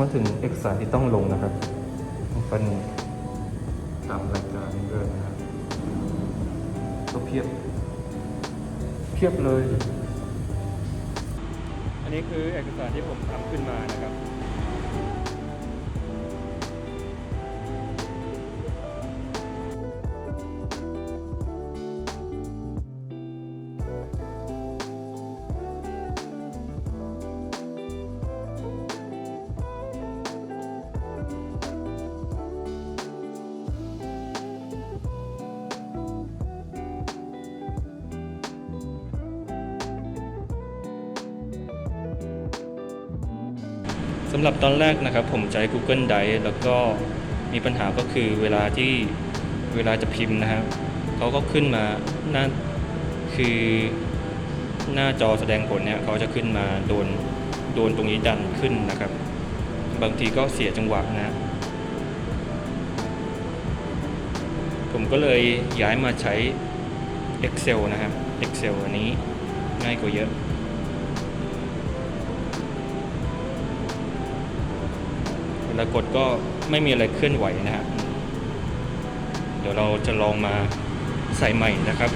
มาถึงเอกสารที่ต้องลงนะครับเป็นตามรายการเลยนะครับก็เพียบ เพียบเลย อันนี้คือเอกสารที่ผมทำขึ้นมานะครับ สำหรับตอนแรกนะครับผมใช้ Google Drive แล้วก็มีปัญหาก็คือเวลาที่เวลาจะพิมพ์นะครับเขาก็ขึ้นมาหน้าคือหน้าจอแสดงผลเนี่ยเขาจะขึ้นมาโดนโดนตรงนี้ดันขึ้นนะครับ บางทีก็เสียจังหวะนะ ผมก็เลยย้ายมาใช้ Excel นะครับ Excel อันนี้ง่ายกว่าเยอะ วลากดก็ไม่มีอะไรเคลื่อนไหวนะฮะเดี๋ยวเราจะลองมาใส่ใหม่นะครับ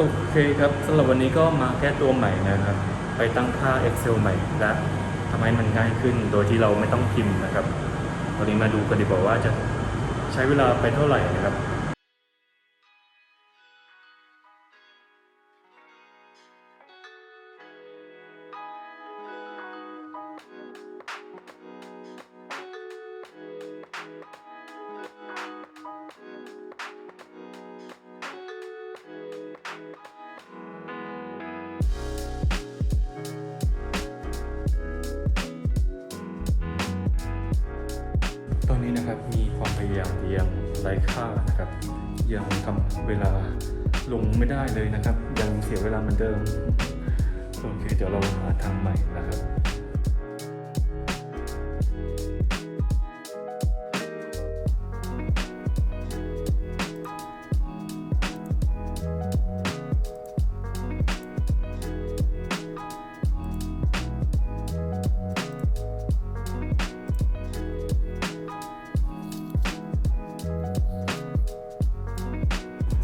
โอเคครับสำหรับวันนี้ก็มาแก้ตัวใหม่นะครับ ไปตั้งค่า Excel ใหม่และทำให้มันง่ายขึ้นโดยที่เราไม่ต้องพิมพ์นะครับวันนี้มาดูกันดีกว่าว่าจะใช้เวลาไปเท่าไหร่นะครับ ยังไร้ค่านะครับ ยังทำเวลาลงไม่ได้เลยนะครับ ยังเสียเวลาเหมือนเดิมโอเคเดี๋ยวเราหาทางใหม่นะครับ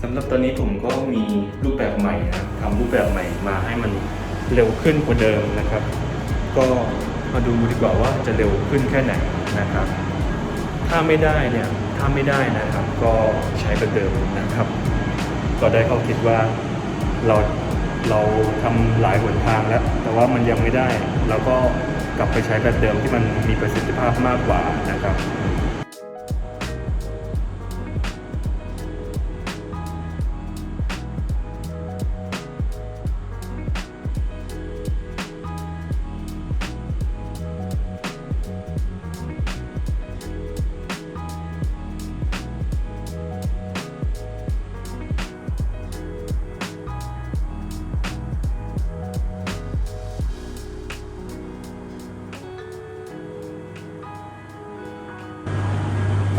สำหรับตอนนี้ผมก็มีรูปแบบใหม่นะครับทำรูปแบบใหม่มาให้มันเร็วขึ้นกว่าเดิมนะครับ ก็มาดูดีกว่าว่าจะเร็วขึ้นแค่ไหนนะครับ ถ้าไม่ได้เนี่ยถ้าไม่ได้นะครับ ก็ใช้แบบเดิมนะครับ ก็ได้ข้อคิดว่าเราเราทำหลายหนทางแล้ว แต่ว่ามันยังไม่ได้ เราก็กลับไปใช้แบบเดิมที่มันมีประสิทธิภาพมากกว่านะครับ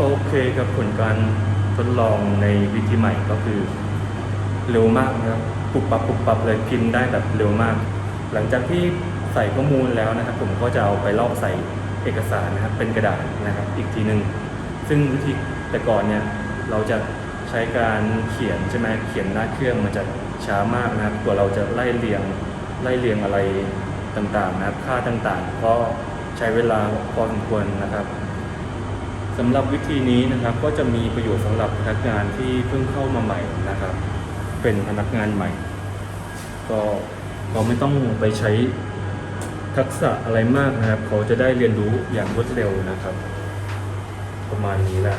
โอเคครับผลการทดลองในวิธีใหม่ก็คือเร็วมากนะครับปุบปับปุบปับเลยพิมพ์ได้แบบเร็วมาก หลังจากที่ใส่ข้อมูลแล้วนะครับ ผมก็จะเอาไปลอกใส่เอกสารนะครับเป็นกระดาษนะครับอีกทีหนึ่งซึ่งวิธีแต่ก่อนเนี่ยเราจะใช้การเขียนใช่ไหมเขียนหน้าเครื่องมันจะช้ามากนะครับกว่าเราจะไล่เรียงไล่เรียงอะไรต่างๆนะครับค่าต่างๆ ก็ใช้เวลาพอสมควรนะครับ สำหรับวิธีนี้นะครับก็จะมีประโยชน์สำหรับพนักงานที่เพิ่งเข้ามาใหม่นะครับ เป็นพนักงานใหม่ ก็เราไม่ต้องไปใช้ทักษะอะไรมากนะครับ เขาจะได้เรียนรู้อย่างรวดเร็วนะครับ ประมาณนี้แหละ